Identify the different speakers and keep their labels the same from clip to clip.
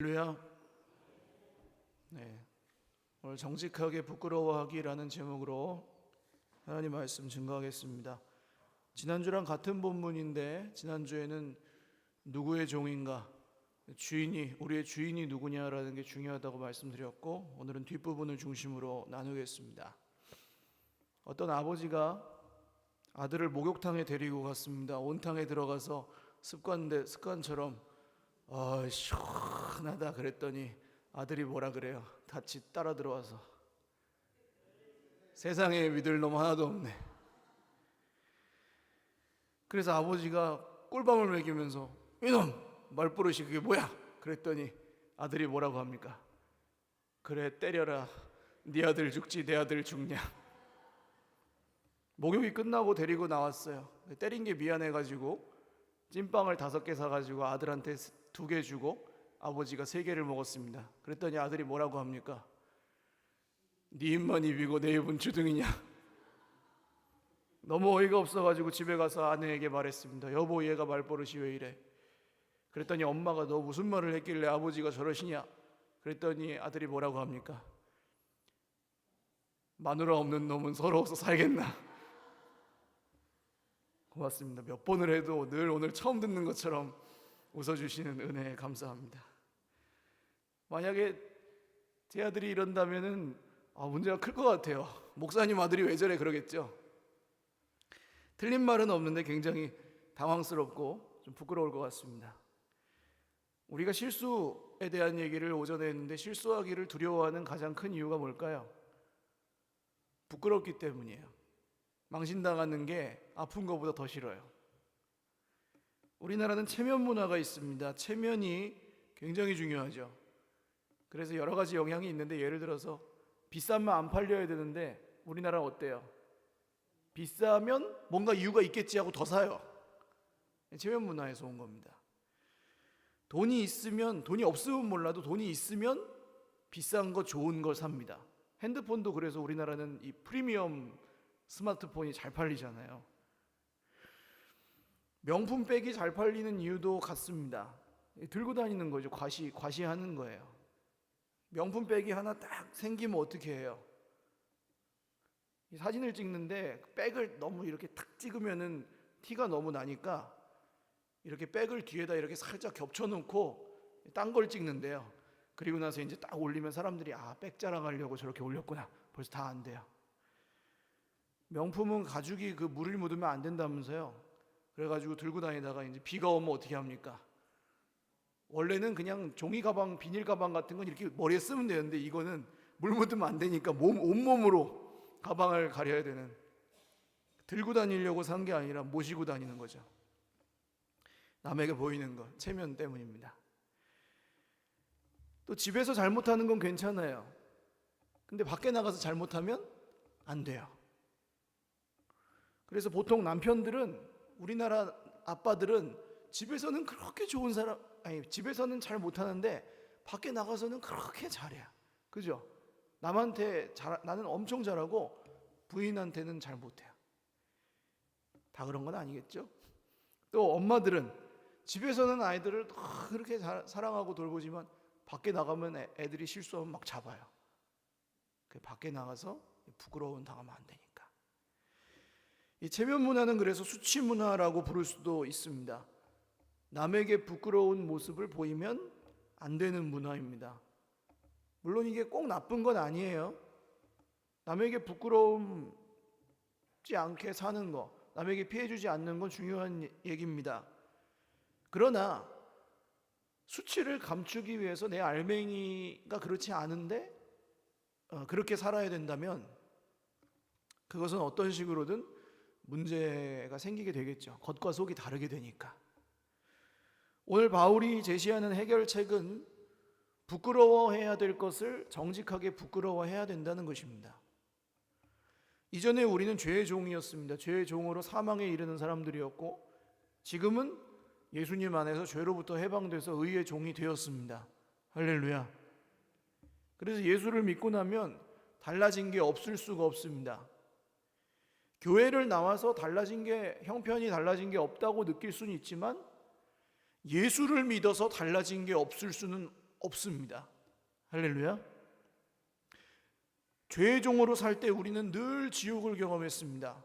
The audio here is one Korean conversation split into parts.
Speaker 1: 할렐루야. 네. 오늘 정직하게 부끄러워하기라는 제목으로 하나님 말씀 증거하겠습니다. 지난주랑 같은 본문인데 지난주에는 누구의 종인가 주인이 우리의 주인이 누구냐라는 게 중요하다고 말씀드렸고 오늘은 뒷부분을 중심으로 나누겠습니다. 어떤 아버지가 아들을 목욕탕에 데리고 갔습니다. 온탕에 들어가서 습관대 습관처럼 아 시원하다 그랬더니 아들이 뭐라 그래요? 같이 따라 들어와서 세상에 믿을 놈 하나도 없네. 그래서 아버지가 꿀밤을 먹이면서 이놈 말버릇이 그게 뭐야? 그랬더니 아들이 뭐라고 합니까? 그래 때려라. 네 아들 죽지 내 아들 죽냐? 목욕이 끝나고 데리고 나왔어요. 때린 게 미안해가지고 찐빵을 다섯 개 사가지고 아들한테 두 개 주고 아버지가 세 개를 먹었습니다. 그랬더니 아들이 뭐라고 합니까? 네 입만 입이고 내 입은 주둥이냐? 너무 어이가 없어가지고 집에 가서 아내에게 말했습니다. 여보 얘가 말버릇이 왜 이래? 그랬더니 엄마가 너 무슨 말을 했길래 아버지가 저러시냐? 그랬더니 아들이 뭐라고 합니까? 마누라 없는 놈은 서러워서 살겠나? 고맙습니다. 몇 번을 해도 늘 오늘 처음 듣는 것처럼 웃어주시는 은혜에 감사합니다. 만약에 제 아들이 이런다면은 아, 문제가 클 것 같아요. 목사님 아들이 왜 저래 그러겠죠. 틀린 말은 없는데 굉장히 당황스럽고 좀 부끄러울 것 같습니다. 우리가 실수에 대한 얘기를 오전에 했는데 실수하기를 두려워하는 가장 큰 이유가 뭘까요? 부끄럽기 때문이에요. 망신당하는 게 아픈 것보다 더 싫어요. 우리나라는 체면 문화가 있습니다. 체면이 굉장히 중요하죠. 그래서 여러 가지 영향이 있는데 예를 들어서 비싸면 안 팔려야 되는데 우리나라 어때요? 비싸면 뭔가 이유가 있겠지 하고 더 사요. 체면 문화에서 온 겁니다. 돈이 있으면 돈이 없으면 몰라도 돈이 있으면 비싼 거 좋은 걸 삽니다. 핸드폰도 그래서 우리나라는 이 프리미엄 스마트폰이 잘 팔리잖아요. 명품 백이 잘 팔리는 이유도 같습니다. 들고 다니는 거죠. 과시 과시하는 거예요. 명품 백이 하나 딱 생기면 어떻게 해요? 이 사진을 찍는데 백을 너무 이렇게 탁 찍으면은 티가 너무 나니까 이렇게 백을 뒤에다 이렇게 살짝 겹쳐 놓고 딴 걸 찍는데요. 그리고 나서 이제 딱 올리면 사람들이 아, 백 자랑하려고 저렇게 올렸구나. 벌써 다 안 돼요. 명품은 가죽이 그 물을 묻으면 안 된다면서요. 그래가지고 들고 다니다가 이제 비가 오면 어떻게 합니까? 원래는 그냥 종이 가방, 비닐 가방 같은 건 이렇게 머리에 쓰면 되는데 이거는 물 묻으면 안 되니까 몸 온몸으로 가방을 가려야 되는 들고 다니려고 산 게 아니라 모시고 다니는 거죠. 남에게 보이는 것, 체면 때문입니다. 또 집에서 잘못하는 건 괜찮아요. 근데 밖에 나가서 잘못하면 안 돼요. 그래서 보통 남편들은 우리나라 아빠들은 집에서는 그렇게 좋은 사람 아니 집에서는 잘 못하는데 밖에 나가서는 그렇게 잘해요. 그죠? 남한테 잘 나는 엄청 잘하고 부인한테는 잘 못해요. 다 그런 건 아니겠죠? 또 엄마들은 집에서는 아이들을 그렇게 잘- 사랑하고 돌보지만 밖에 나가면 애- 애들이 실수하면 막 잡아요. 그 밖에 나가서 부끄러운 당하면 안 되니까. 이 체면 문화는 그래서 수치 문화라고 부를 수도 있습니다. 남에게 부끄러운 모습을 보이면 안 되는 문화입니다. 물론 이게 꼭 나쁜 건 아니에요. 남에게 부끄러움지 않게 사는 거, 남에게 피해 주지 않는 건 중요한 얘기입니다. 그러나 수치를 감추기 위해서 내 알맹이가 그렇지 않은데 어, 그렇게 살아야 된다면 그것은 어떤 식으로든 문제가 생기게 되겠죠. 겉과 속이 다르게 되니까. 오늘 바울이 제시하는 해결책은 부끄러워해야 될 것을 정직하게 부끄러워해야 된다는 것입니다. 이전에 우리는 죄의 종이었습니다. 죄의 종으로 사망에 이르는 사람들이었고 지금은 예수님 안에서 죄로부터 해방돼서 의의 종이 되었습니다. 할렐루야. 그래서 예수를 믿고 나면 달라진 게 없을 수가 없습니다. 교회를 나와서 달라진 게 형편이 달라진 게 없다고 느낄 수는 있지만 예수를 믿어서 달라진 게 없을 수는 없습니다. 할렐루야. 죄의 종으로 살 때 우리는 늘 지옥을 경험했습니다.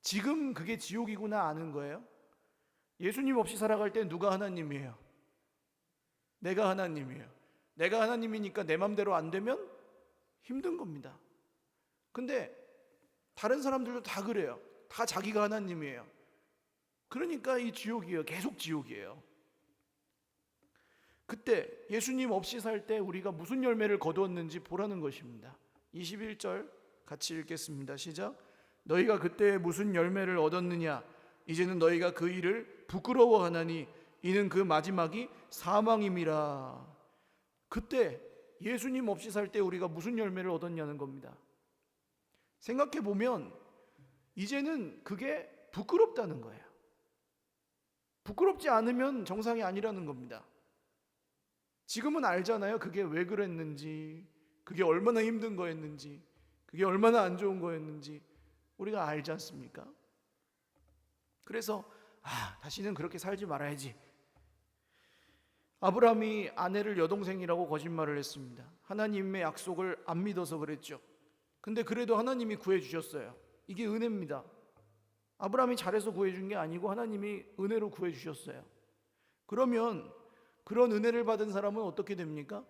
Speaker 1: 지금 그게 지옥이구나 아는 거예요. 예수님 없이 살아갈 때 누가 하나님이에요? 내가 하나님이에요. 내가 하나님이니까 내 맘대로 안 되면 힘든 겁니다. 근데 다른 사람들도 다 그래요. 다 자기가 하나님이에요. 그러니까 이 지옥이에요. 계속 지옥이에요. 그때 예수님 없이 살 때 우리가 무슨 열매를 거두었는지 보라는 것입니다. 21절 같이 읽겠습니다. 시작. 너희가 그때 무슨 열매를 얻었느냐? 이제는 너희가 그 일을 부끄러워하나니 이는 그 마지막이 사망임이라. 그때 예수님 없이 살 때 우리가 무슨 열매를 얻었냐는 겁니다. 생각해 보면 이제는 그게 부끄럽다는 거예요. 부끄럽지 않으면 정상이 아니라는 겁니다. 지금은 알잖아요. 그게 왜 그랬는지, 그게 얼마나 힘든 거였는지, 그게 얼마나 안 좋은 거였는지 우리가 알지 않습니까? 그래서 아, 다시는 그렇게 살지 말아야지. 아브라함이 아내를 여동생이라고 거짓말을 했습니다. 하나님의 약속을 안 믿어서 그랬죠. 근데 그래도 하나님이 구해 주셨어요. 이게 은혜입니다. 아브라함이 잘해서 구해 준 게 아니고 하나님이 은혜로 구해 주셨어요. 그러면 그런 은혜를 받은 사람은 어떻게 됩니까?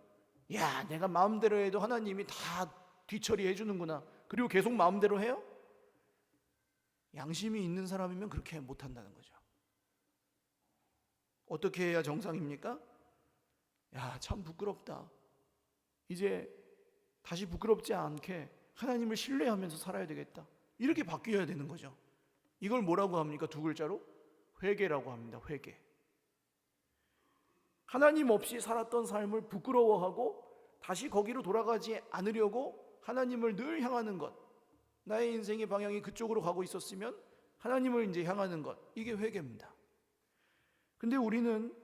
Speaker 1: 야, 내가 마음대로 해도 하나님이 다 뒤처리해 주는구나. 그리고 계속 마음대로 해요? 양심이 있는 사람이면 그렇게 못 한다는 거죠. 어떻게 해야 정상입니까? 야, 참 부끄럽다. 이제 다시 부끄럽지 않게 하나님을 신뢰하면서 살아야 되겠다. 이렇게 바뀌어야 되는 거죠. 이걸 뭐라고 합니까? 두 글자로? 회개라고 합니다. 회개. 하나님 없이 살았던 삶을 부끄러워하고 다시 거기로 돌아가지 않으려고 하나님을 늘 향하는 것. 나의 인생의 방향이 그쪽으로 가고 있었으면 하나님을 이제 향하는 것. 이게 회개입니다. 근데 우리는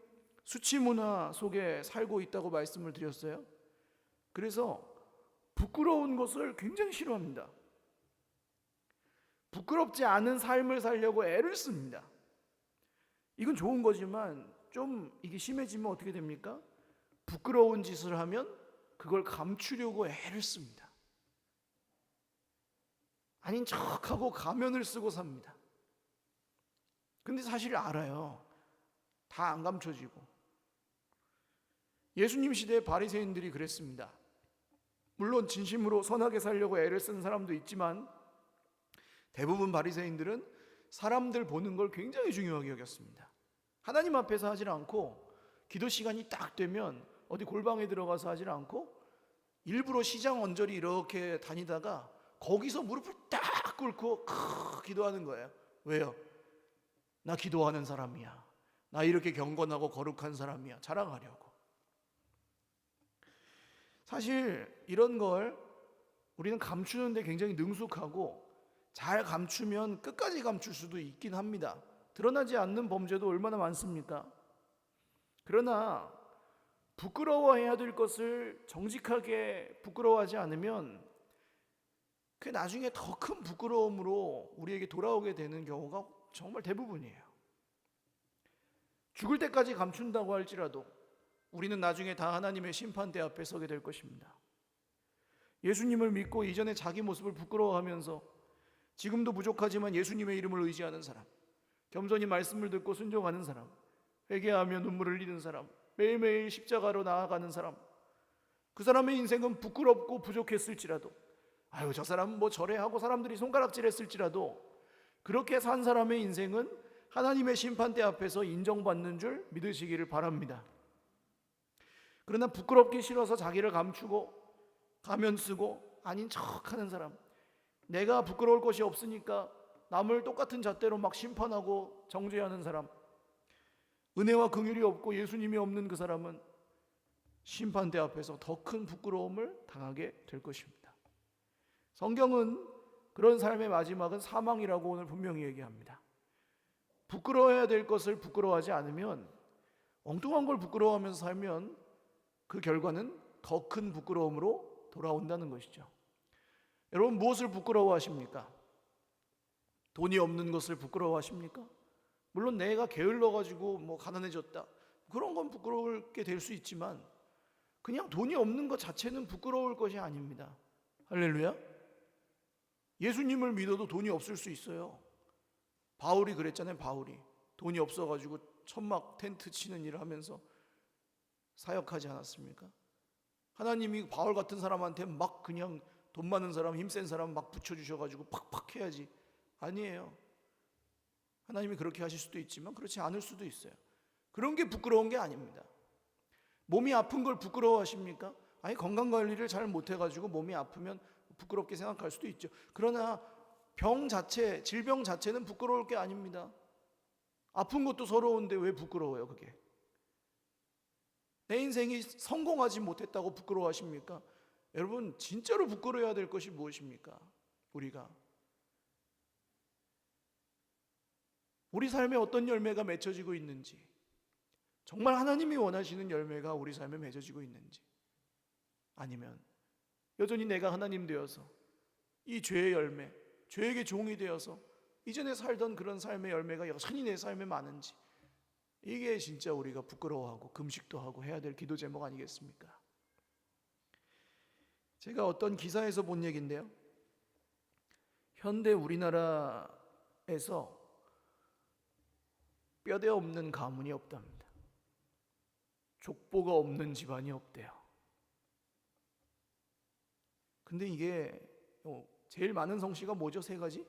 Speaker 1: 수치 문화 속에 살고 있다고 말씀을 드렸어요. 그래서 부끄러운 것을 굉장히 싫어합니다. 부끄럽지 않은 삶을 살려고 애를 씁니다. 이건 좋은 거지만 좀 이게 심해지면 어떻게 됩니까? 부끄러운 짓을 하면 그걸 감추려고 애를 씁니다. 아닌 척하고 가면을 쓰고 삽니다. 근데 사실 알아요. 다 안 감춰지고. 예수님 시대의 바리새인들이 그랬습니다. 물론 진심으로 선하게 살려고 애를 쓴 사람도 있지만 대부분 바리새인들은 사람들 보는 걸 굉장히 중요하게 여겼습니다. 하나님 앞에서 하질 않고 기도 시간이 딱 되면 어디 골방에 들어가서 하질 않고 일부러 시장 언저리 이렇게 다니다가 거기서 무릎을 딱 꿇고 크 기도하는 거예요. 왜요? 나 기도하는 사람이야. 나 이렇게 경건하고 거룩한 사람이야. 자랑하려고. 사실 이런 걸 우리는 감추는데 굉장히 능숙하고 잘 감추면 끝까지 감출 수도 있긴 합니다. 드러나지 않는 범죄도 얼마나 많습니까? 그러나 부끄러워해야 될 것을 정직하게 부끄러워하지 않으면 그 나중에 더 큰 부끄러움으로 우리에게 돌아오게 되는 경우가 정말 대부분이에요. 죽을 때까지 감춘다고 할지라도 우리는 나중에 다 하나님의 심판대 앞에 서게 될 것입니다. 예수님을 믿고 이전에 자기 모습을 부끄러워하면서 지금도 부족하지만 예수님의 이름을 의지하는 사람, 겸손히 말씀을 듣고 순종하는 사람, 회개하며 눈물을 흘리는 사람, 매일매일 십자가로 나아가는 사람, 그 사람의 인생은 부끄럽고 부족했을지라도, 아유, 저 사람은 뭐 저래 하고 사람들이 손가락질 했을지라도, 그렇게 산 사람의 인생은 하나님의 심판대 앞에서 인정받는 줄 믿으시기를 바랍니다. 그러나 부끄럽기 싫어서 자기를 감추고 가면 쓰고 아닌 척 하는 사람, 내가 부끄러울 것이 없으니까 남을 똑같은 잣대로 막 심판하고 정죄하는 사람, 은혜와 긍휼이 없고 예수님이 없는 그 사람은 심판대 앞에서 더 큰 부끄러움을 당하게 될 것입니다. 성경은 그런 삶의 마지막은 사망이라고 오늘 분명히 얘기합니다. 부끄러워해야 될 것을 부끄러워하지 않으면 엉뚱한 걸 부끄러워하면서 살면 그 결과는 더 큰 부끄러움으로 돌아온다는 것이죠. 여러분 무엇을 부끄러워하십니까? 돈이 없는 것을 부끄러워하십니까? 물론 내가 게을러 가지고 뭐 가난해졌다. 그런 건 부끄럽게 될 수 있지만 그냥 돈이 없는 것 자체는 부끄러울 것이 아닙니다. 할렐루야. 예수님을 믿어도 돈이 없을 수 있어요. 바울이 그랬잖아요. 바울이 돈이 없어 가지고 천막 텐트 치는 일을 하면서 사역하지 않았습니까? 하나님이 바울 같은 사람한테 막 그냥 돈 많은 사람, 힘센 사람 막 붙여주셔가지고 팍팍 해야지. 아니에요. 하나님이 그렇게 하실 수도 있지만 그렇지 않을 수도 있어요. 그런 게 부끄러운 게 아닙니다. 몸이 아픈 걸 부끄러워하십니까? 아니 건강 관리를 잘 못해가지고 몸이 아프면 부끄럽게 생각할 수도 있죠. 그러나 병 자체, 질병 자체는 부끄러울 게 아닙니다. 아픈 것도 서러운데 왜 부끄러워요, 그게? 내 인생이 성공하지 못했다고 부끄러워하십니까? 여러분, 진짜로 부끄러워야 될 것이 무엇입니까? 우리가. 우리 삶에 어떤 열매가 맺혀지고 있는지, 정말 하나님이 원하시는 열매가 우리 삶에 맺어지고 있는지, 아니면 여전히 내가 하나님 되어서 이 죄의 열매, 죄에게 종이 되어서 이전에 살던 그런 삶의 열매가 여전히 내 삶에 많은지, 이게 진짜 우리가 부끄러워하고 금식도 하고 해야 될 기도 제목 아니겠습니까? 제가 어떤 기사에서 본 얘기인데요. 현대 우리나라에서 뼈대 없는 가문이 없답니다. 족보가 없는 집안이 없대요. 근데 이게 어, 제일 많은 성씨가 뭐죠? 세 가지?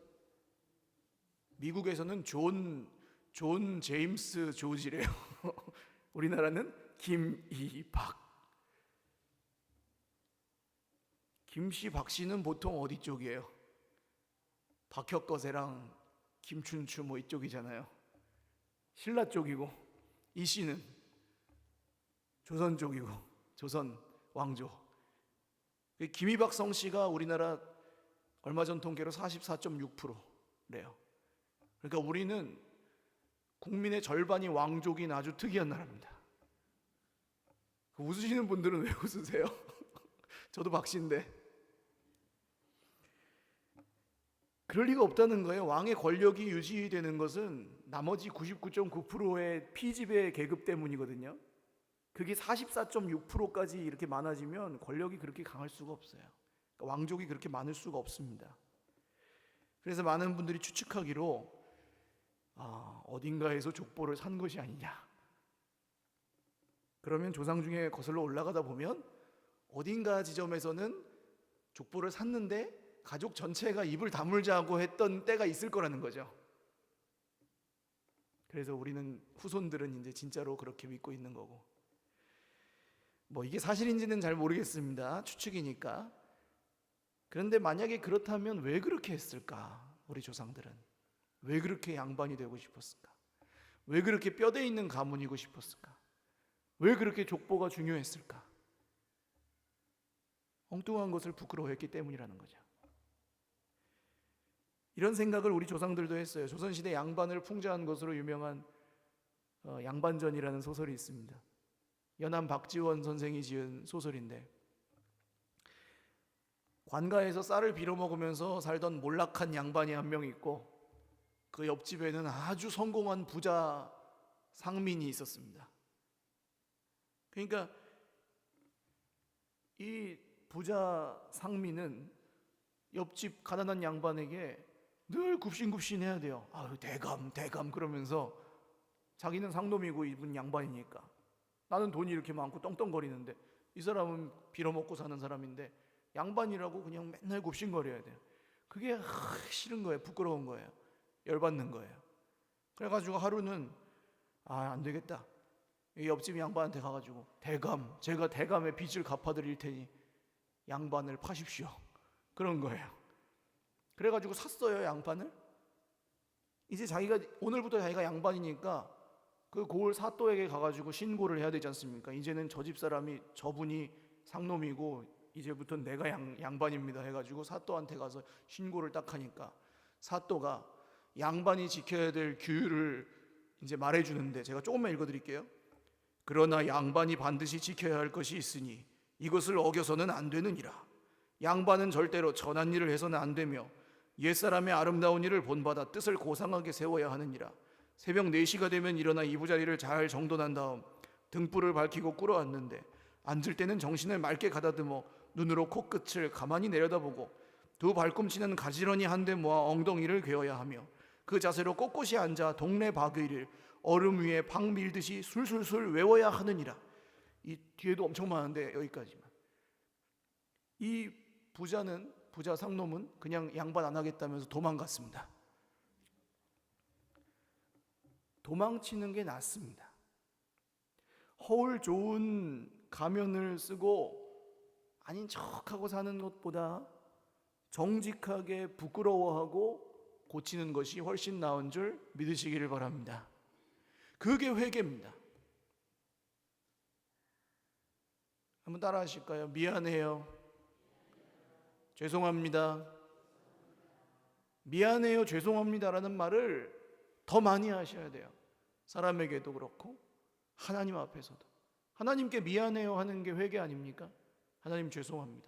Speaker 1: 미국에서는 존, 존 제임스 조지래요. 우리나라는 김이박. 김씨, 박씨는 보통 어디 쪽이에요? 박혁거세랑 김춘추 뭐 이쪽이잖아요. 신라 쪽이고 이 씨는 조선 쪽이고 조선 왕조. 김이박 성씨가 우리나라 얼마 전 통계로 44.6%래요. 그러니까 우리는 국민의 절반이 왕족인 아주 특이한 나라입니다. 웃으시는 분들은 왜 웃으세요? 저도 박씨인데. 그럴 리가 없다는 거예요. 왕의 권력이 유지되는 것은 나머지 99.9%의 피지배 계급 때문이거든요. 그게 44.6%까지 이렇게 많아지면 권력이 그렇게 강할 수가 없어요. 그러니까 왕족이 그렇게 많을 수가 없습니다. 그래서 많은 분들이 추측하기로 아, 어딘가에서 족보를 산 것이 아니냐. 그러면 조상 중에 거슬러 올라가다 보면 어딘가 지점에서는 족보를 샀는데 가족 전체가 입을 다물자고 했던 때가 있을 거라는 거죠. 그래서 우리는 후손들은 이제 진짜로 그렇게 믿고 있는 거고. 뭐 이게 사실인지는 잘 모르겠습니다. 추측이니까. 그런데 만약에 그렇다면 왜 그렇게 했을까? 우리 조상들은 왜 그렇게 양반이 되고 싶었을까? 왜 그렇게 뼈대 있는 가문이고 싶었을까? 왜 그렇게 족보가 중요했을까? 엉뚱한 것을 부끄러워했기 때문이라는 거죠. 이런 생각을 우리 조상들도 했어요. 조선시대 양반을 풍자한 것으로 유명한 어, 양반전이라는 소설이 있습니다. 연암 박지원 선생이 지은 소설인데 관가에서 쌀을 빌어 먹으면서 살던 몰락한 양반이 한 명 있고 그 옆집에는 아주 성공한 부자 상민이 있었습니다. 그러니까 이 부자 상민은 옆집 가난한 양반에게 늘 굽신굽신해야 돼요. 아유 대감 대감 그러면서 자기는 상놈이고 이분 양반이니까 나는 돈이 이렇게 많고 떵떵거리는데 이 사람은 빌어먹고 사는 사람인데 양반이라고 그냥 맨날 굽신거려야 돼요. 그게 하, 싫은 거예요. 부끄러운 거예요. 열받는 거예요. 그래가지고 하루는 아 안 되겠다. 이 옆집 양반한테 가가지고 대감 제가 대감의 빚을 갚아드릴 테니 양반을 파십시오. 그런 거예요. 그래가지고 샀어요 양반을. 이제 자기가 오늘부터 자기가 양반이니까 그 고을 사또에게 가가지고 신고를 해야 되지 않습니까? 이제는 저 집 사람이 저분이 상놈이고 이제부터 내가 양, 양반입니다 해가지고 사또한테 가서 신고를 딱 하니까 사또가 양반이 지켜야 될 규율을 이제 말해 주는데 제가 조금만 읽어 드릴게요. 그러나 양반이 반드시 지켜야 할 것이 있으니 이것을 어겨서는 안 되느니라. 양반은 절대로 전한 일을 해서는 안 되며 옛사람의 아름다운 일을 본받아 뜻을 고상하게 세워야 하느니라. 새벽 4시가 되면 일어나 이부자리를 잘 정돈한 다음 등불을 밝히고 꿇어 앉는데 앉을 때는 정신을 맑게 가다듬어 눈으로 코끝을 가만히 내려다보고 두 발꿈치는 가지런히 한데 모아 엉덩이를 괴어야 하며 그 자세로 꼿꼿이 앉아 동네 바귀를 얼음 위에 박 밀듯이 술술술 외워야 하느니라. 이 뒤에도 엄청 많은데 여기까지만. 이 부자는 부자 상놈은 그냥 양반 안 하겠다면서 도망갔습니다. 도망치는 게 낫습니다. 허울 좋은 가면을 쓰고 아닌 척하고 사는 것보다 정직하게 부끄러워하고 고치는 것이 훨씬 나은 줄 믿으시기를 바랍니다. 그게 회개입니다. 한번 따라 하실까요? 미안해요. 죄송합니다. 미안해요. 죄송합니다라는 말을 더 많이 하셔야 돼요. 사람에게도 그렇고 하나님 앞에서도. 하나님께 미안해요 하는 게 회개 아닙니까? 하나님 죄송합니다.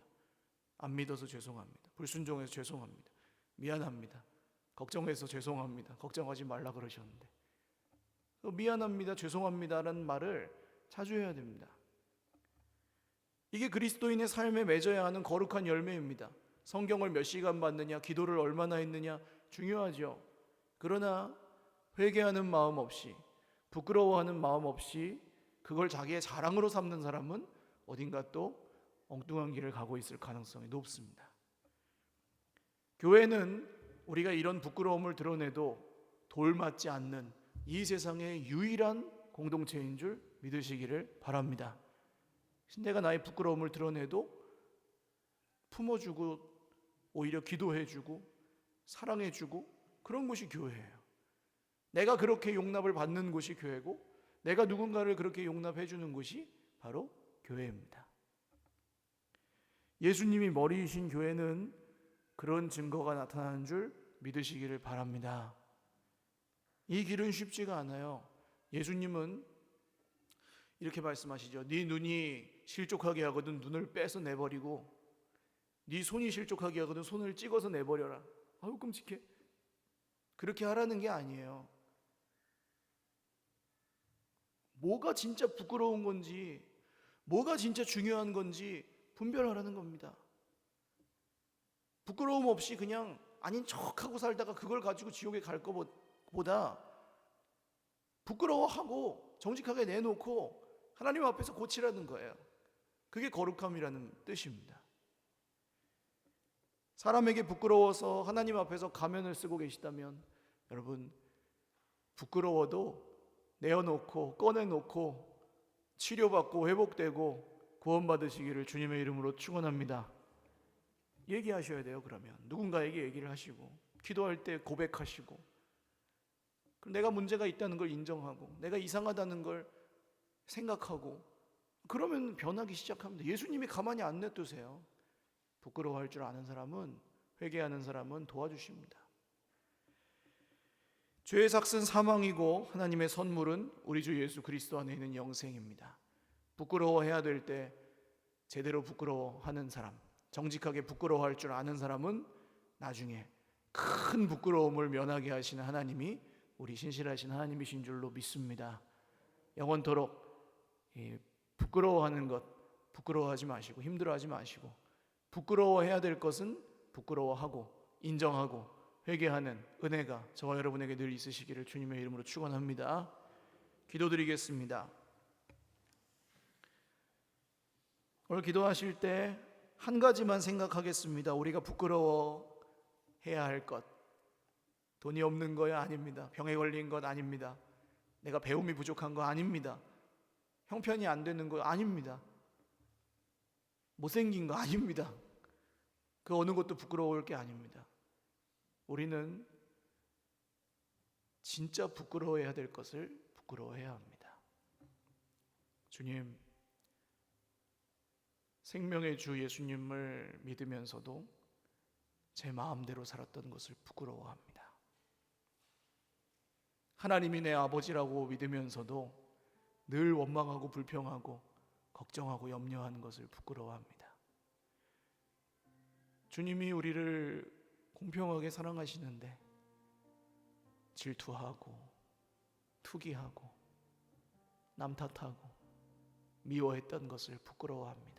Speaker 1: 안 믿어서 죄송합니다. 불순종해서 죄송합니다. 미안합니다. 걱정해서 죄송합니다. 걱정하지 말라 그러셨는데. 그 미안합니다. 죄송합니다라는 말을 자주 해야 됩니다. 이게 그리스도인의 삶에 맺어야 하는 거룩한 열매입니다. 성경을 몇 시간 봤느냐, 기도를 얼마나 했느냐 중요하죠. 그러나 회개하는 마음 없이 부끄러워하는 마음 없이 그걸 자기의 자랑으로 삼는 사람은 어딘가 또 엉뚱한 길을 가고 있을 가능성이 높습니다. 교회는 우리가 이런 부끄러움을 드러내도 돌맞지 않는 이 세상의 유일한 공동체인 줄 믿으시기를 바랍니다. 내가 나의 부끄러움을 드러내도 품어주고 오히려 기도해주고 사랑해주고 그런 곳이 교회예요. 내가 그렇게 용납을 받는 곳이 교회고 내가 누군가를 그렇게 용납해주는 곳이 바로 교회입니다. 예수님이 머리이신 교회는 그런 증거가 나타나는 줄 믿으시기를 바랍니다. 이 길은 쉽지가 않아요. 예수님은 이렇게 말씀하시죠. 네 눈이 실족하게 하거든 눈을 빼서 내버리고 네 손이 실족하게 하거든 손을 찍어서 내버려라. 아유 끔찍해. 그렇게 하라는 게 아니에요. 뭐가 진짜 부끄러운 건지, 뭐가 진짜 중요한 건지 분별하라는 겁니다. 부끄러움 없이 그냥 아닌 척하고 살다가 그걸 가지고 지옥에 갈 것보다 부끄러워하고 정직하게 내놓고 하나님 앞에서 고치라는 거예요. 그게 거룩함이라는 뜻입니다. 사람에게 부끄러워서 하나님 앞에서 가면을 쓰고 계시다면 여러분 부끄러워도 내어놓고 꺼내놓고 치료받고 회복되고 구원받으시기를 주님의 이름으로 축원합니다. 얘기하셔야 돼요. 그러면 누군가에게 얘기를 하시고 기도할 때 고백하시고 내가 문제가 있다는 걸 인정하고 내가 이상하다는 걸 생각하고 그러면 변하기 시작합니다. 예수님이 가만히 안 냅두세요. 부끄러워할 줄 아는 사람은 회개하는 사람은 도와주십니다. 죄의 삭은 사망이고 하나님의 선물은 우리 주 예수 그리스도 안에 있는 영생입니다. 부끄러워해야 될 때 제대로 부끄러워하는 사람, 정직하게 부끄러워할 줄 아는 사람은 나중에 큰 부끄러움을 면하게 하시는 하나님이 우리 신실하신 하나님이신 줄로 믿습니다. 영원토록 부끄러워하는 것 부끄러워하지 마시고 힘들어하지 마시고 부끄러워해야 될 것은 부끄러워하고 인정하고 회개하는 은혜가 저와 여러분에게 늘 있으시기를 주님의 이름으로 축원합니다. 기도드리겠습니다. 오늘 기도하실 때 한 가지만 생각하겠습니다. 우리가 부끄러워 해야 할 것. 돈이 없는 거야 아닙니다. 병에 걸린 것 아닙니다. 내가 배움이 부족한 거 아닙니다. 형편이 안 되는 거 아닙니다. 못생긴 거 아닙니다. 그 어느 것도 부끄러울 게 아닙니다. 우리는 진짜 부끄러워해야 될 것을 부끄러워해야 합니다. 주님, 생명의 주 예수님을 믿으면서도 제 마음대로 살았던 것을 부끄러워합니다. 하나님이 내 아버지라고 믿으면서도 늘 원망하고 불평하고 걱정하고 염려하는 것을 부끄러워합니다. 주님이 우리를 공평하게 사랑하시는데 질투하고 투기하고 남 탓하고 미워했던 것을 부끄러워합니다.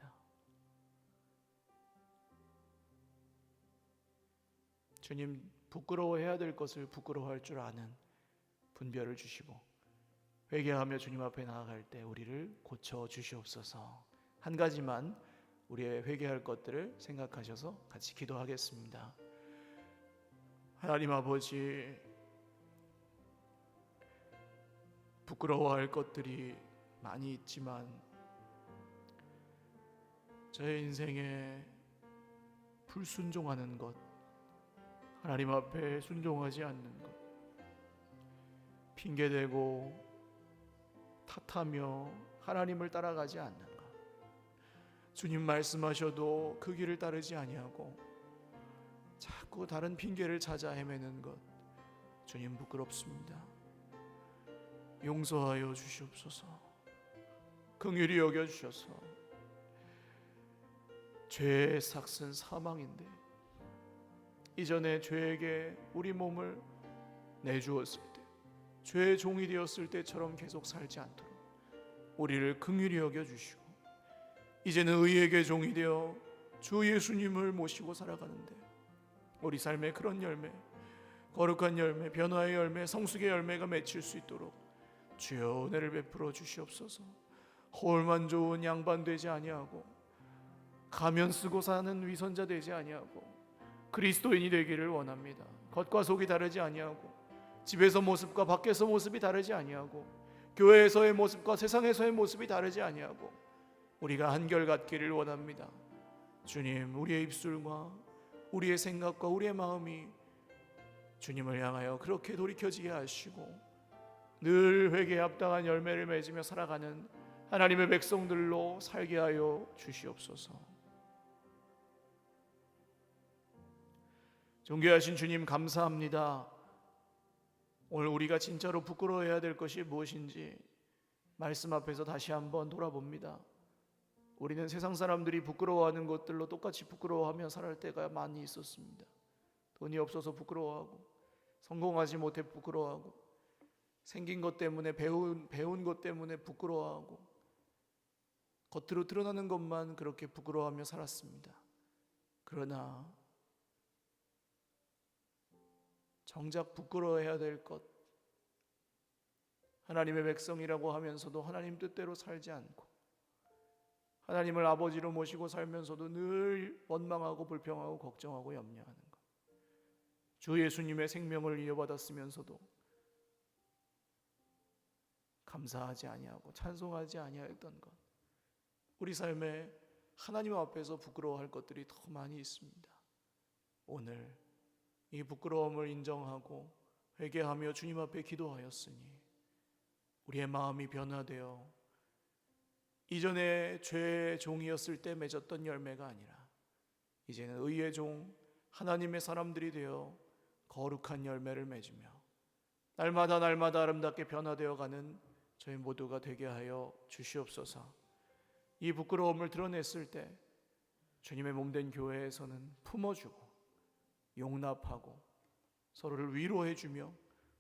Speaker 1: 주님 부끄러워해야 될 것을 부끄러워할 줄 아는 분별을 주시고 회개하며 주님 앞에 나아갈 때 우리를 고쳐 주시옵소서. 한 가지만 우리의 회개할 것들을 생각하셔서 같이 기도하겠습니다. 하나님 아버지 부끄러워할 것들이 많이 있지만 저의 인생에 불순종하는 것 하나님 앞에 순종하지 않는 것 핑계대고 탓하며 하나님을 따라가지 않는 것 주님 말씀하셔도 그 길을 따르지 아니하고 자꾸 다른 핑계를 찾아 헤매는 것 주님 부끄럽습니다. 용서하여 주시옵소서. 긍휼히 여겨 주셔서 죄의 삭은 사망인데 이전에 죄에게 우리 몸을 내주었을 때 죄의 종이 되었을 때처럼 계속 살지 않도록 우리를 긍휼히 여겨 주시고 이제는 의에게 종이 되어 주 예수님을 모시고 살아가는데 우리 삶에 그런 열매 거룩한 열매 변화의 열매 성숙의 열매가 맺힐 수 있도록 주여 은혜를 베풀어 주시옵소서. 홀만 좋은 양반 되지 아니하고 가면 쓰고 사는 위선자 되지 아니하고 그리스도인이 되기를 원합니다 겉과 속이 다르지 아니하고 집에서 모습과 밖에서 모습이 다르지 아니하고 교회에서의 모습과 세상에서의 모습이 다르지 아니하고 우리가 한결같기를 원합니다 주님 우리의 입술과 우리의 생각과 우리의 마음이 주님을 향하여 그렇게 돌이켜지게 하시고 늘 회개에 합당한 열매를 맺으며 살아가는 하나님의 백성들로 살게 하여 주시옵소서. 존귀하신 주님 감사합니다. 오늘 우리가 진짜로 부끄러워해야 될 것이 무엇인지 말씀 앞에서 다시 한번 돌아봅니다. 우리는 세상 사람들이 부끄러워하는 것들로 똑같이 부끄러워하며 살할 때가 많이 있었습니다. 돈이 없어서 부끄러워하고 성공하지 못해 부끄러워하고 생긴 것 때문에 배운 배운 것 때문에 부끄러워하고 겉으로 드러나는 것만 그렇게 부끄러워하며 살았습니다. 그러나 정작 부끄러워해야 될 것, 하나님의 백성이라고 하면서도 하나님 뜻대로 살지 않고 하나님을 아버지로 모시고 살면서도 늘 원망하고 불평하고 걱정하고 염려하는 것. 주 예수님의 생명을 이어받았으면서도 감사하지 아니하고 찬송하지 아니하였던 것. 우리 삶에 하나님 앞에서 부끄러워할 것들이 더 많이 있습니다. 오늘 이 부끄러움을 인정하고 회개하며 주님 앞에 기도하였으니 우리의 마음이 변화되어 이전에 죄의 종이었을 때 맺었던 열매가 아니라 이제는 의의 종 하나님의 사람들이 되어 거룩한 열매를 맺으며 날마다 날마다 아름답게 변화되어 가는 저희 모두가 되게 하여 주시옵소서. 이 부끄러움을 드러냈을 때 주님의 몸된 교회에서는 품어주고 용납하고 서로를 위로해 주며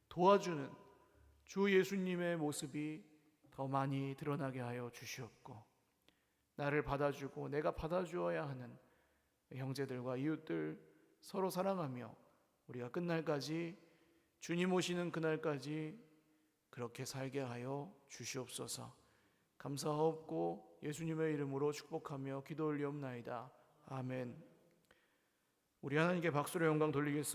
Speaker 1: 도와주는 주 예수님의 모습이 더 많이 드러나게 하여 주시옵고 나를 받아주고 내가 받아주어야 하는 형제들과 이웃들 서로 사랑하며 우리가 끝날까지 주님 오시는 그날까지 그렇게 살게 하여 주시옵소서. 감사하옵고 예수님의 이름으로 축복하며 기도 올리옵나이다. 아멘. 우리 하나님께 박수로 영광 돌리겠습니다.